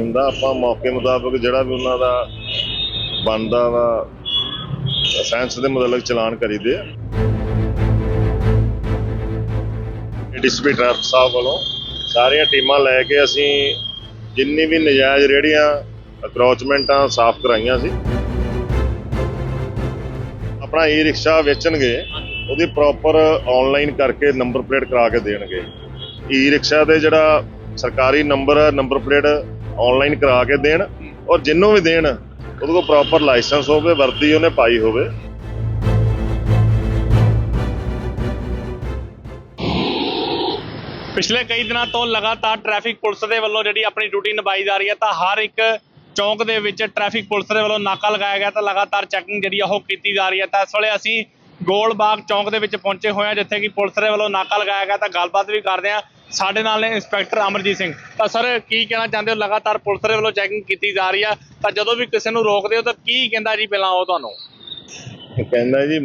ਹੁੰਦਾ, ਆਪਾਂ ਮੌਕੇ ਮੁਤਾਬਕ ਜਿਹੜਾ ਵੀ ਉਹਨਾਂ ਦਾ ਬਣਦਾ ਵਾ ਸਾਇੰਸ ਦੇ ਮੁਤਲਕ ਚਲਾਨ ਕਰੀਦੇ ਆ। ਡੀਸੀਪੀ ਟ੍ਰੈਫਿਕ ਸਾਹਿਬ ਵੱਲੋਂ ਸਾਰੀਆਂ ਟੀਮਾਂ ਲੈ ਕੇ ਅਸੀਂ ਜਿੰਨੀ ਵੀ ਨਜਾਇਜ਼ ਰੇੜੀਆਂ ਅਕਰੋਚਮੈਂਟਾਂ ਸਾਫ਼ ਕਰਾਈਆਂ ਸੀ। ਆਪਣਾ ਈ ਰਿਕਸ਼ਾ ਵੇਚਣਗੇ, ਉਹਦੀ ਪ੍ਰੋਪਰ ਆਨਲਾਈਨ ਕਰਕੇ ਨੰਬਰ ਪਲੇਟ ਕਰਾ ਕੇ ਦੇਣਗੇ। ਈ ਰਿਕਸ਼ਾ ਦੇ ਜਿਹੜਾ ਸਰਕਾਰੀ ਨੰਬਰ ਨੰਬਰ ਪਲੇਟ ਆਨਲਾਈਨ ਕਰਾ ਕੇ ਦੇਣ ਔਰ ਜਿੰਨੂੰ ਵੀ ਦੇਣ, ਉਹਦੇ ਕੋਲ ਪ੍ਰੋਪਰ ਲਾਇਸੈਂਸ ਹੋਵੇ, ਵਰਦੀ ਉਹਨੇ ਪਾਈ ਹੋਵੇ। ਪਿਛਲੇ ਕਈ ਦਿਨਾਂ ਤੋਂ ਲਗਾਤਾਰ ਟ੍ਰੈਫਿਕ ਪੁਲਿਸ ਦੇ ਵੱਲੋਂ ਜਿਹੜੀ ਆਪਣੀ ਡਿਊਟੀ ਨਿਭਾਈ ਜਾ ਰਹੀ ਹੈ, ਤਾਂ ਹਰ ਇੱਕ ਚੌਂਕ ਦੇ ਵਿੱਚ ਟ੍ਰੈਫਿਕ ਪੁਲਿਸ ਦੇ ਵੱਲੋਂ ਨਾਕਾ ਲਗਾਇਆ ਗਿਆ, ਤਾਂ ਲਗਾਤਾਰ ਚੈਕਿੰਗ ਜਿਹੜੀ ਆ ਉਹ ਕੀਤੀ ਜਾ ਰਹੀ ਹੈ। ਤਾਂ ਇਸ ਵੇਲੇ ਅਸੀਂ ਗੋਲ ਬਾਗ ਚੌਂਕ ਦੇ ਵਿੱਚ ਪਹੁੰਚੇ ਹੋਏ ਹਾਂ, ਜਿੱਥੇ ਕਿ ਪੁਲਿਸ ਦੇ ਵੱਲੋਂ ਨਾਕਾ ਲਗਾਇਆ ਗਿਆ, ਤਾਂ ਗੱਲਬਾਤ ਵੀ ਕਰਦੇ ਹਾਂ। ਸਾਡੇ ਨਾਲ ਨੇ ਇੰਸਪੈਕਟਰ ਅਮਰਜੀਤ ਸਿੰਘ। ਤਾਂ ਸਰ ਕੀ ਕਹਿਣਾ ਚਾਹੁੰਦੇ ਹੋ? ਲਗਾਤਾਰ ਪੁਲਿਸ ਦੇ ਵੱਲੋਂ ਚੈਕਿੰਗ ਕੀਤੀ ਜਾ ਰਹੀ ਆ। ਤਾਂ ਜਦੋਂ ਵੀ ਕਿਸੇ ਨੂੰ ਰੋਕਦੇ ਹੋ ਤਾਂ ਕੀ ਕਹਿੰਦਾ ਜੀ ਪਹਿਲਾਂ ਉਹ ਤੁਹਾਨੂੰ? ਕਹਿੰਦਾ ਜੀ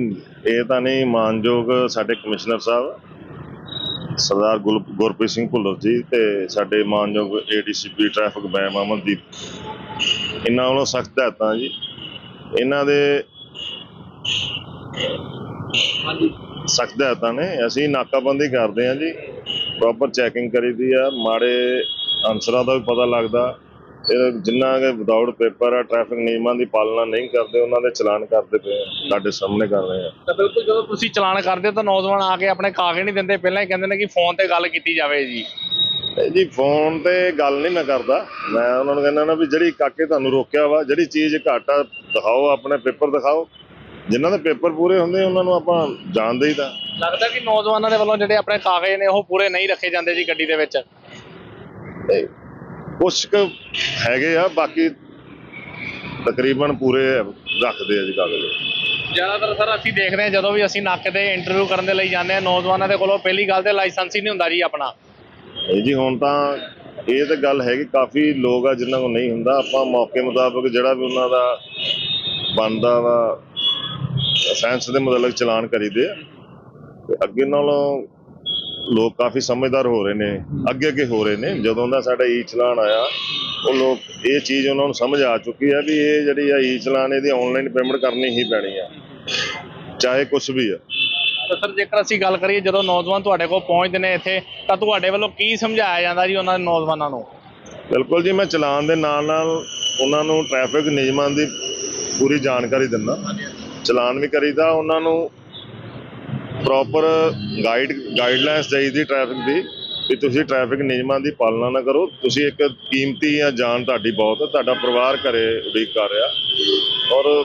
ਇਹ ਤਾਂ ਨਹੀਂ ਮਾਨਯੋਗ ਸਾਡੇ ਕਮਿਸ਼ਨਰ ਸਾਹਿਬ ਸਰਦਾਰ ਗੁਰਪ੍ਰੀਤ ਸਿੰਘ ਭੁੱਲਰ ਜੀ ਤੇ ਸਾਡੇ ਮਾਨਯੋਗ ਏਡੀਸੀਪੀ ਟ੍ਰੈਫਿਕ ਬੈਮ ਅਮਨਦੀਪ। ਇਹਨਾਂ ਵੱਲੋਂ ਸਖਤ ਹਦਾਇਤਾਂ ਜੀ। ਇਹਨਾਂ ਦੇ ਸਖਤ ਹਦਾਇਤਾਂ ਨੇ। ਅਸੀਂ ਨਾਕਾਬੰਦੀ ਕਰਦੇ ਹਾਂ ਜੀ। ਪ੍ਰੋਪਰ ਚੈਕਿੰਗ ਕਰੀਦੀ ਆ ਮਾੜੇ ਅਨਸਰਾਂ ਦਾ ਵੀ ਪਤਾ ਲੱਗਦਾ। ਇਹ ਜਿੰਨਾ ਕਿ ਵਿਦਆਊਟ ਪੇਪਰ ਆ ਟ੍ਰੈਫਿਕ ਨਿਯਮਾਂ ਦੀ ਪਾਲਣਾ ਨਹੀਂ ਕਰਦੇ ਉਹਨਾਂ ਦੇ ਚਲਾਨ ਕਰਦੇ ਪਏ ਆ ਸਾਡੇ ਸਾਹਮਣੇ ਕਰ ਰਹੇ ਆ। ਤਾਂ ਬਿਲਕੁਲ ਜਦੋਂ ਤੁਸੀਂ ਚਲਾਨ ਕਰਦੇ ਤਾਂ ਨੌਜਵਾਨ ਆ ਕੇ ਆਪਣੇ ਕਾਗਜ਼ ਨਹੀਂ ਦਿੰਦੇ। ਪਹਿਲਾਂ ਹੀ ਕਹਿੰਦੇ ਨੇ ਕਿ ਫੋਨ ਤੇ ਗੱਲ ਕੀਤੀ ਜਾਵੇ ਜੀ। ਇਹ ਜੀ ਫੋਨ ਤੇ ਗੱਲ ਨਹੀਂ ਮੈਂ ਕਰਦਾ। ਮੈਂ ਉਹਨਾਂ ਨੂੰ ਕਹਿੰਦਾ ਨਾ ਵੀ ਜਿਹੜੀ ਕਾਕੇ ਤੁਹਾਨੂੰ ਰੋਕਿਆ ਵਾ ਜਿਹੜੀ ਚੀਜ਼ ਘਾਟਾ ਦਿਖਾਓ ਆਪਣੇ ਪੇਪਰ ਦਿਖਾਓ। ਜਿਨ੍ਹਾਂ ਦੇ ਪੇਪਰ ਪੂਰੇ ਹੁੰਦੇ ਉਹਨਾਂ ਨੂੰ ਆਪਾਂ ਜਾਣ ਦੇਈਦਾ ਲੱਗਦਾ ਕਿ ਨੌਜਵਾਨਾਂ ਦੇ ਵੱਲੋਂ ਜਿਹੜੇ ਆਪਣੇ ਕਾਗਜ਼ ਨੇ ਉਹ ਪੂਰੇ ਨਹੀਂ ਰੱਖੇ ਜਾਂਦੇ ਜੀ ਗੱਡੀ ਦੇ ਵਿੱਚ? ਤੇ ਕੁਛ ਕੁ ਹੈਗੇ ਆ ਬਾਕੀ ਤਕਰੀਬਨ ਪੂਰੇ ਰੱਖਦੇ ਆ ਜੀ ਕਾਗਜ਼। ਜ਼ਿਆਦਾਤਰ ਸਰ ਅਸੀਂ ਦੇਖਦੇ ਹਾਂ ਜਦੋਂ ਵੀ ਅਸੀਂ ਨਾਕੇ ਤੇ ਇੰਟਰਵਿਊ ਕਰਨ ਦੇ ਲਈ ਜਾਂਦੇ ਹਾਂ ਨੌਜਵਾਨਾਂ ਦੇ ਕੋਲੋਂ ਪਹਿਲੀ ਗੱਲ ਤੇ ਲਾਇਸੈਂਸ ਹੀ ਨਹੀਂ ਹੁੰਦਾ ਜੀ ਆਪਣਾ। ਇਹ ਜੀ ਹੁਣ ਤਾਂ ਇਹ ਤਾਂ ਗੱਲ ਹੈਗੀ ਕਾਫੀ ਲੋਕ ਆ ਜਿਨ੍ਹਾਂ ਕੋਲ ਨਹੀਂ ਹੁੰਦਾ। ਆਪਾਂ ਮੌਕੇ ਮੁਤਾਬਕ ਜਿਹੜਾ ਵੀ ਉਹਨਾਂ ਦਾ ਬਣਦਾ ਵਾ ਸਾਇੰਸ ਦੇ ਮੁਤਲਕ ਚਲਾਨ ਕਰੀਦੇ ਆ। ਤੇ ਅੱਗੇ ਨਾਲੋਂ ਲੋਕ ਕਾਫੀ ਸਮਝਦਾਰ ਹੋ ਰਹੇ ਨੇ ਅੱਗੇ ਅੱਗੇ ਹੋ ਰਹੇ ਨੇ। ਜਦੋਂ ਦਾ ਸਾਡਾ ਈ ਚਲਾਨ ਆਇਆ ਉਹ ਲੋਕ ਇਹ ਚੀਜ਼ ਉਹਨਾਂ ਨੂੰ ਸਮਝ ਆ ਚੁੱਕੀ ਹੈ ਵੀ ਇਹ ਜਿਹੜੀ ਆ ਈ ਚਲਾਨ ਇਹਦੀ ਆਨਲਾਈਨ ਪੇਮੈਂਟ ਕਰਨੀ ਹੀ ਪੈਣੀ ਆ ਚਾਹੇ ਕੁਝ ਵੀ ਆ। ਸਰ ਜੇਕਰ ਅਸੀਂ ਗੱਲ ਕਰੀਏ ਜਦੋਂ ਨੌਜਵਾਨ ਤੁਹਾਡੇ ਕੋਲ ਪਹੁੰਚਦੇ ਨੇ ਇੱਥੇ ਤਾਂ ਤੁਹਾਡੇ ਵੱਲੋਂ ਕੀ ਸਮਝਾਇਆ ਜਾਂਦਾ ਜੀ ਉਹਨਾਂ ਨੌਜਵਾਨਾਂ ਨੂੰ? ਬਿਲਕੁਲ ਜੀ ਮੈਂ ਚਲਾਨ ਦੇ ਨਾਲ ਨਾਲ ਉਹਨਾਂ ਨੂੰ ਟ੍ਰੈਫਿਕ ਨਿਯਮਾਂ ਦੀ ਪੂਰੀ ਜਾਣਕਾਰੀ ਦਿੰਦਾ। ਚਲਾਨ ਵੀ ਕਰੀਦਾ, ਉਹਨਾਂ ਨੂੰ ਪ੍ਰੋਪਰ ਗਾਈਡ ਗਾਈਡਲਾਈਨਸ ਚਾਹੀਦੀ ਟ੍ਰੈਫਿਕ ਦੀ ਵੀ ਤੁਸੀਂ ਟ੍ਰੈਫਿਕ ਨਿਯਮਾਂ ਦੀ ਪਾਲਣਾ ਨਾ ਕਰੋ। ਤੁਸੀਂ ਇੱਕ ਕੀਮਤੀ ਜਾਂ ਜਾਨ ਤੁਹਾਡੀ ਬਹੁਤ ਹੈ, ਤੁਹਾਡਾ ਪਰਿਵਾਰ ਘਰੇ ਉਡੀਕ ਕਰ ਰਿਹਾ। ਔਰ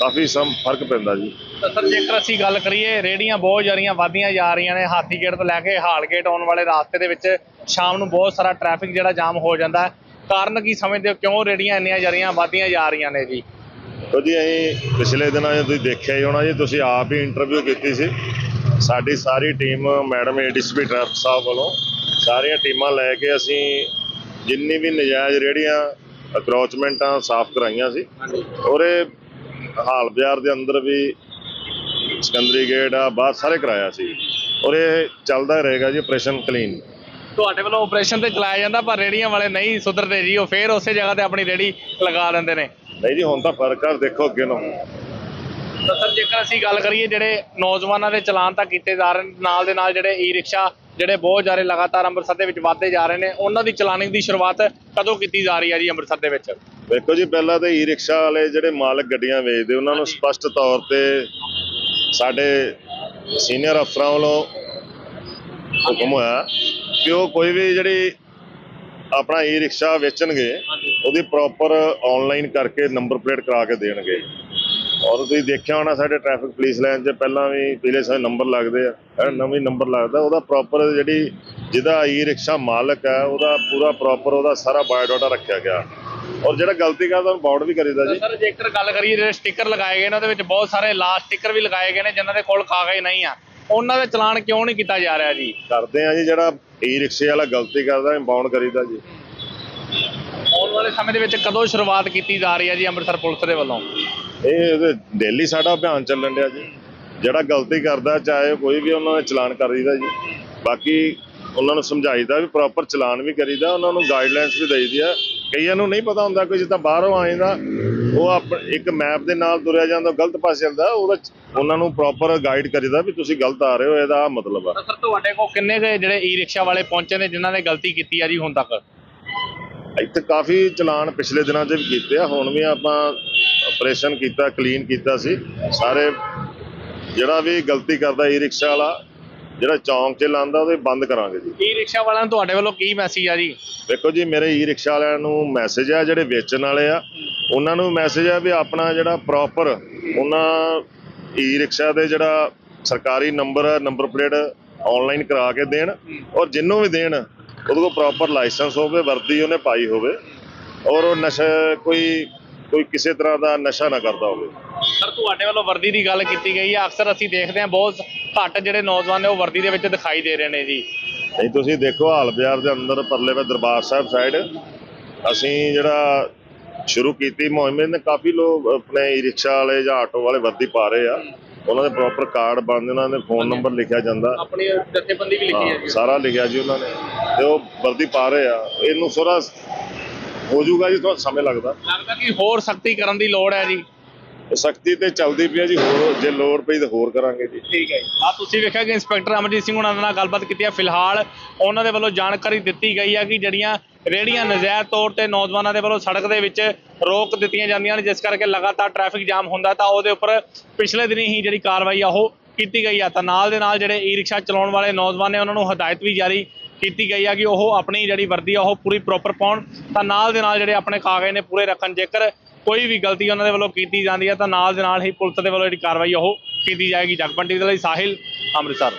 ਕਾਫੀ ਸਮ ਫ਼ਰਕ ਪੈਂਦਾ ਜੀ। ਸਰ, ਜੇਕਰ ਅਸੀਂ ਗੱਲ ਕਰੀਏ ਰੇੜੀਆਂ ਬਹੁਤ ਜ਼ਿਆਦੀਆਂ ਵਧਦੀਆਂ ਜਾ ਰਹੀਆਂ ਨੇ ਹਾਥੀ ਗੇਟ ਤੋਂ ਲੈ ਕੇ ਹਾਲ ਗੇਟ ਆਉਣ ਵਾਲੇ ਰਾਸਤੇ ਦੇ ਵਿੱਚ ਸ਼ਾਮ ਨੂੰ ਬਹੁਤ ਸਾਰਾ ਟ੍ਰੈਫਿਕ ਜਿਹੜਾ ਜਾਮ ਹੋ ਜਾਂਦਾ ਹੈ। ਕਾਰਨ ਕੀ ਸਮਝਦੇ ਹੋ? ਕਿਉਂ ਰੇੜੀਆਂ ਇੰਨੀਆਂ ਜ਼ਿਆਦੀਆਂ ਵਧਦੀਆਂ ਜਾ ਰਹੀਆਂ ਨੇ ਜੀ? ਜੀ ਅਸੀਂ ਪਿਛਲੇ ਦਿਨਾਂ 'ਚ ਤੁਸੀਂ ਦੇਖਿਆ ਹੀ ਹੋਣਾ ਜੀ ਤੁਸੀਂ ਆਪ ਹੀ ਇੰਟਰਵਿਊ ਕੀਤੀ ਸੀ। ਸਾਡੀ ਸਾਰੀ ਟੀਮ ਮੈਡਮ ਏਡੀਸੀਪੀ ਟ੍ਰੈਫਿਕ ਸਾਹਿਬ ਵੱਲੋਂ ਸਾਰੀਆਂ ਟੀਮਾਂ ਲੈ ਕੇ ਅਸੀਂ ਜਿੰਨੀ ਵੀ ਨਜਾਇਜ਼ ਰੇੜੀਆਂ ਅਕਰੋਚਮੈਂਟਾਂ ਸਾਫ਼ ਕਰਾਈਆਂ ਸੀ। ਔਰ ਇਹ ਹਾਲ ਬਾਜ਼ਾਰ ਦੇ ਅੰਦਰ ਵੀ ਸਿਕੰਦਰੀ ਗੇਟ ਆ ਬਾਹਰ ਸਾਰੇ ਕਰਾਇਆ ਸੀ। ਔਰ ਇਹ ਚੱਲਦਾ ਰਹੇਗਾ ਜੀ ਆਪਰੇਸ਼ਨ ਕਲੀਨ ਤੁਹਾਡੇ ਵੱਲੋਂ ਆਪਰੇਸ਼ਨ ਤੇ ਚਲਾਇਆ ਜਾਂਦਾ ਪਰ ਰੇੜੀਆਂ ਵਾਲੇ ਨਹੀਂ ਸੁਧਰਦੇ ਜੀ ਉਹ ਫੇਰ ਉਸੇ ਜਗ੍ਹਾ ਤੇ ਆਪਣੀ ਰੇੜੀ ਲਗਾ ਦਿੰਦੇ ਨੇ। ਨਹੀਂ ਜੀ ਹੁਣ ਤਾਂ ਫ਼ਰਕ ਆ ਦੇਖੋ ਅੱਗੇ ਨੂੰ। ਤਾਂ ਸਰ ਜੇਕਰ ਅਸੀਂ ਗੱਲ ਕਰੀਏ ਜਿਹੜੇ ਨੌਜਵਾਨਾਂ ਦੇ ਚਲਾਨ ਤਾਂ ਕੀਤੇ ਜਾ ਰਹੇ ਨੇ ਨਾਲ ਦੇ ਨਾਲ ਜਿਹੜੇ ਈ ਰਿਕਸ਼ਾ ਜਿਹੜੇ ਬਹੁਤ ਜ਼ਿਆਦਾ ਲਗਾਤਾਰ ਅੰਮ੍ਰਿਤਸਰ ਦੇ ਵਿੱਚ ਵਧਦੇ ਜਾ ਰਹੇ ਨੇ ਉਹਨਾਂ ਦੀ ਚਲਾਨਿੰਗ ਦੀ ਸ਼ੁਰੂਆਤ ਕਦੋਂ ਕੀਤੀ ਜਾ ਰਹੀ ਹੈ ਜੀ ਅੰਮ੍ਰਿਤਸਰ ਦੇ ਵਿੱਚ? ਵੇਖੋ ਜੀ ਪਹਿਲਾਂ ਤੇ ਈ ਰਿਕਸ਼ਾ ਵਾਲੇ ਜਿਹੜੇ ਮਾਲਕ ਗੱਡੀਆਂ ਵੇਚਦੇ ਉਹਨਾਂ ਨੂੰ ਸਪਸ਼ਟ ਤੌਰ ਤੇ ਸਾਡੇ ਸੀਨੀਅਰ ਅਫਸਰਾਂ ਵੱਲੋਂ ਹੁਕਮ ਹੋਇਆ ਕਿ ਉਹ ਕੋਈ ਵੀ ਜਿਹੜੀ ਆਪਣਾ ਈ ਰਿਕਸ਼ਾ ਵੇਚਣਗੇ ਉਹਦੀ ਪ੍ਰੋਪਰ ਆਨਲਾਈਨ ਕਰਕੇ ਨੰਬਰ ਪਲੇਟ ਕਰਾ ਕੇ ਦੇਣਗੇ। ਔਰ ਤੁਸੀਂ ਦੇਖਿਆ ਹੋਣਾ ਸਾਡੇ ਟ੍ਰੈਫਿਕ ਪੁਲਿਸ ਲਾਈਨ 'ਚ ਪਹਿਲਾਂ ਵੀ ਪੀਲੇ ਸਾਰੇ ਨੰਬਰ ਲੱਗਦੇ ਆ ਇਹ ਨਵੀਂ ਨੰਬਰ ਲੱਗਦਾ ਉਹਦਾ ਪ੍ਰੋਪਰ ਜਿਹੜੀ ਜਿਹਦਾ ਈ ਰਿਕਸ਼ਾ ਮਾਲਕ ਹੈ ਉਹਦਾ ਪੂਰਾ ਪ੍ਰੋਪਰ ਉਹਦਾ ਸਾਰਾ ਬਾਇਓਡਾਟਾ ਰੱਖਿਆ ਗਿਆ। ਔਰ ਜਿਹੜਾ ਗਲਤੀ ਕਰਦਾ ਉਹਨੂੰ ਬਾਉਂਡ ਵੀ ਕਰੀਦਾ ਜੀ। ਸਰ ਜੇਕਰ ਗੱਲ ਕਰੀਏ ਜਿਹੜੇ ਸਟicker ਲਗਾਏ ਗਏ ਨੇ ਉਹਦੇ ਵਿੱਚ ਬਹੁਤ ਸਾਰੇ ਲਾਸਟ ਸਟicker ਵੀ ਲਗਾਏ ਗਏ ਨੇ ਜਿਨ੍ਹਾਂ ਦੇ ਕੋਲ ਕਾਗਜ਼ ਨਹੀਂ ਆ। ਉਹਨਾਂ ਦੇ ਚਲਾਨ ਕਿਉਂ ਨਹੀਂ ਕੀਤਾ ਜਾ ਰਿਹਾ ਜੀ? ਕਰਦੇ ਆ ਜੀ ਜਿਹੜਾ ਈ ਰਿਕਸ਼ੇ ਵਾਲਾ ਗਲਤੀ ਕਰਦਾ ਬਾਉਂਡ ਕਰੀਦਾ ਜੀ। ਆਉਣ ਵਾਲੇ ਸਮੇਂ ਦੇ ਵਿੱਚ ਕਦੋਂ ਸ਼ੁਰੂਆਤ ਕੀਤੀ ਜਾ ਰਹੀ ਹੈ ਜੀ ਅੰਮ੍ਰਿਤਸਰ ਪੁਲਿਸ ਦੇ ਵੱਲੋਂ? ਇਹ ਡੇਲੀ ਸਾਡਾ ਅਭਿਆਨ ਚੱਲਣ ਡਿਆ ਜੀ। ਜਿਹੜਾ ਗਲਤੀ ਕਰਦਾ ਚਾਹੇ ਕੋਈ ਵੀ ਉਹਨਾਂ ਦਾ ਚਲਾਨ ਕਰ ਦਈਦਾ ਜੀ। ਬਾਕੀ ਉਹਨਾਂ ਨੂੰ ਸਮਝਾਈਦਾ ਵੀ ਪ੍ਰੋਪਰ ਚਲਾਨ ਵੀ ਕਰੀਦਾ ਉਹਨਾਂ ਨੂੰ ਗਾਈਡਲਾਈਨਸ ਵੀ ਦੇਈਦੀ ਆ। ਕਈਆਂ ਨੂੰ ਨਹੀਂ ਪਤਾ ਹੁੰਦਾ ਕੋਈ ਜਿੱਦਾਂ ਬਾਹਰੋਂ ਆ ਜਾਂਦਾ ਉਹ ਆਪ ਇੱਕ ਮੈਪ ਦੇ ਨਾਲ ਤੁਰਿਆ ਜਾਂਦਾ ਗਲਤ ਪਾਸੇ ਜਾਂਦਾ ਉਹਦਾ ਉਹਨਾਂ ਨੂੰ ਪ੍ਰੋਪਰ ਗਾਈਡ ਕਰੀਦਾ ਵੀ ਤੁਸੀਂ ਗਲਤ ਆ ਰਹੇ ਹੋ ਇਹਦਾ ਆਹ ਮਤਲਬ ਆ। ਸਰ ਤੁਹਾਡੇ ਕੋਲ ਕਿੰਨੇ ਜਿਹੜੇ ਈ ਰਿਕਸ਼ਾ ਵਾਲੇ ਪਹੁੰਚੇ ਨੇ ਜਿਨ੍ਹਾਂ ਨੇ ਗਲਤੀ ਕੀਤੀ ਆ ਜੀ ਹੁਣ ਤੱਕ? ਇੱਥੇ ਕਾਫੀ ਚਲਾਨ ਪਿਛਲੇ ਦਿਨਾਂ 'ਚ ਵੀ ਕੀਤੇ ਆ ਹੁਣ ਵੀ ਆਪਾਂ ਆਪਰੇਸ਼ਨ ਕੀਤਾ ਕਲੀਨ ਕੀਤਾ ਸੀ। ਸਾਰੇ ਜਿਹੜਾ ਵੀ ਗਲਤੀ ਕਰਦਾ ਈ ਰਿਕਸ਼ਾ ਵਾਲਾ ਜਿਹੜਾ ਚੌਂਕ 'ਚ ਲਾਂਦਾ ਉਹਦੇ ਬੰਦ ਕਰਾਂਗੇ ਜੀ। ਈ ਰਿਕਸ਼ਾ ਵਾਲਿਆਂ ਨੂੰ ਤੁਹਾਡੇ ਵੱਲੋਂ ਕੀ ਮੈਸੇਜ ਆ ਜੀ? ਦੇਖੋ ਜੀ ਮੇਰੇ ਈ ਰਿਕਸ਼ਾ ਵਾਲਿਆਂ ਨੂੰ ਮੈਸੇਜ ਆ ਜਿਹੜੇ ਵੇਚਣ ਵਾਲੇ ਆ। ਉਹਨਾਂ ਨੂੰ ਮੈਸੇਜ ਆ ਵੀ ਆਪਣਾ ਜਿਹੜਾ ਪ੍ਰੋਪਰ ਉਹਨਾਂ ਈ ਰਿਕਸ਼ਾ ਦੇ ਜਿਹੜਾ ਸਰਕਾਰੀ ਨੰਬਰ ਨੰਬਰ ਪਲੇਟ ਆਨਲਾਈਨ ਕਰਾ ਕੇ ਦੇਣ ਔਰ ਜਿੰਨੂੰ ਵੀ ਦੇਣ ਉਹਦੇ ਕੋਲ ਪ੍ਰੋਪਰ ਲਾਇਸੈਂਸ ਹੋਵੇ ਵਰਦੀ ਉਹਨੇ ਪਾਈ ਹੋਵੇ ਔਰ ਉਹ ਨਸ਼ਾ ਕੋਈ ਕੋਈ ਕਿਸੇ ਤਰ੍ਹਾਂ ਦਾ ਨਸ਼ਾ ਨਾ ਕਰਦਾ ਹੋਵੇ। ਸਰ ਤੁਹਾਡੇ ਵੱਲੋਂ ਵਰਦੀ ਦੀ ਗੱਲ ਕੀਤੀ ਗਈ ਹੈ ਅਕਸਰ ਅਸੀਂ ਦੇਖਦੇ ਹਾਂ ਬਹੁਤ ਘੱਟ ਜਿਹੜੇ ਨੌਜਵਾਨ ਨੇ ਉਹ ਵਰਦੀ ਦੇ ਵਿੱਚ ਦਿਖਾਈ ਦੇ ਰਹੇ ਨੇ ਜੀ। ਨਹੀਂ ਤੁਸੀਂ ਦੇਖੋ ਹਾਲ ਬਾਜ਼ਾਰ ਦੇ ਅੰਦਰ ਪਰਲੇ ਵੇ ਦਰਬਾਰ ਸਾਹਿਬ ਸਾਈਡ ਅਸੀਂ ਜਿਹੜਾ ਸ਼ੁਰੂ ਕੀਤੀ ਮੁਹਿੰਮ ਨੇ ਕਾਫੀ ਲੋਕ ਆਪਣੇ ਈ ਰਿਕਸ਼ਾ ਵਾਲੇ ਜਾਂ ਆਟੋ ਵਾਲੇ ਵਰਦੀ ਪਾ ਰਹੇ ਆ। ਉਹਨਾਂ ਦੇ ਪ੍ਰੋਪਰ ਕਾਰਡ ਬਣਦੇ ਉਹਨਾਂ ਦੇ ਫੋਨ ਨੰਬਰ ਲਿਖਿਆ ਜਾਂਦਾ। ਆਪਣੀ ਜਥੇਬੰਦੀ ਵੀ ਲਿਖੀ ਹੈ ਜੀ। ਸਾਰਾ ਲਿਖਿਆ ਜੀ ਉਹਨਾਂ ਨੇ। ਤੇ ਉਹ ਵਰਦੀ ਪਾ ਰਹੇ ਆ। ਇਹਨੂੰ ਥੋੜਾ ਹੋ ਜਾਊਗਾ ਜੀ ਥੋੜਾ ਸਮੇਂ ਲੱਗਦਾ। ਲੱਗਦਾ ਕਿ ਹੋਰ ਸਖਤੀ ਕਰਨ ਦੀ ਲੋੜ ਹੈ ਜੀ। ਸਖਤੀ ਤੇ ਚੱਲਦੀ ਪਈ ਆ ਜੀ, ਹੋਰ ਜੇ ਲੋੜ ਪਈ ਤਾਂ ਹੋਰ ਕਰਾਂਗੇ ਜੀ। ਠੀਕ ਹੈ ਆ ਤੁਸੀਂ ਵੇਖਿਆ ਕਿ ਇੰਸਪੈਕਟਰ ਅਮਰਜੀਤ ਸਿੰਘ ਉਹਨਾਂ ਦੇ ਨਾਲ ਗੱਲਬਾਤ ਕੀਤੀ ਹੈ ਫਿਲਹਾਲ ਉਹਨਾਂ ਦੇ ਵੱਲੋਂ ਜਾਣਕਾਰੀ ਦਿੱਤੀ ਗਈ ਹੈ ਕਿ ਜਿਹੜੀਆਂ ਰੇੜੀਆਂ ਨਜਾਇਜ਼ ਤੌਰ ਤੇ ਨੌਜਵਾਨਾਂ ਦੇ ਵੱਲੋਂ ਸੜਕ ਦੇ ਵਿੱਚ ਰੋਕ ਦਿੱਤੀਆਂ ਜਾਂਦੀਆਂ ਨੇ, ਜਿਸ ਕਰਕੇ ਲਗਾਤਾਰ ਟ੍ਰੈਫਿਕ ਜਾਮ ਹੁੰਦਾ, ਤਾਂ ਉਹਦੇ ਉੱਪਰ ਪਿਛਲੇ ਦਿਨੀ ਹੀ ਜਿਹੜੀ ਕਾਰਵਾਈ ਆ, ਉਹ ਕੀਤੀ ਗਈ ਆ। ਤਾਂ ਨਾਲ ਦੇ ਨਾਲ ਜਿਹੜੇ ਈ ਰਿਕਸ਼ਾ ਚਲਾਉਣ ਵਾਲੇ ਨੌਜਵਾਨ ਨੇ, ਉਹਨਾਂ ਨੂੰ ਹਦਾਇਤ ਵੀ ਜਾਰੀ ਕੀਤੀ ਗਈ ਆ ਕਿ ਉਹ ਆਪਣੀ ਜਿਹੜੀ ਵਰਦੀ ਆ, ਉਹ ਪੂਰੀ ਪ੍ਰੋਪਰ ਪਾਉਣ। ਤਾਂ ਨਾਲ ਦੇ ਨਾਲ ਜਿਹੜੇ ਆਪਣੇ ਕਾਗਜ਼ ਨੇ, ਪੂਰੇ ਰੱਖਣ, ਜੇਕਰ ਕੋਈ ਵੀ ਗਲਤੀ ਉਹਨਾਂ ਦੇ ਵੱਲੋਂ ਕੀਤੀ ਜਾਂਦੀ ਹੈ ਤਾਂ ਨਾਲ ਦੇ ਨਾਲ ਹੀ ਪੁਲਿਸ ਦੇ ਵੱਲੋਂ ਜਿਹੜੀ ਕਾਰਵਾਈ ਉਹ ਕੀਤੀ ਜਾਏਗੀ। ਜਗਪੰਡੀ ਦੇ ਲਈ ਸਾਹਿਲ, ਅੰਮ੍ਰਿਤਸਰ।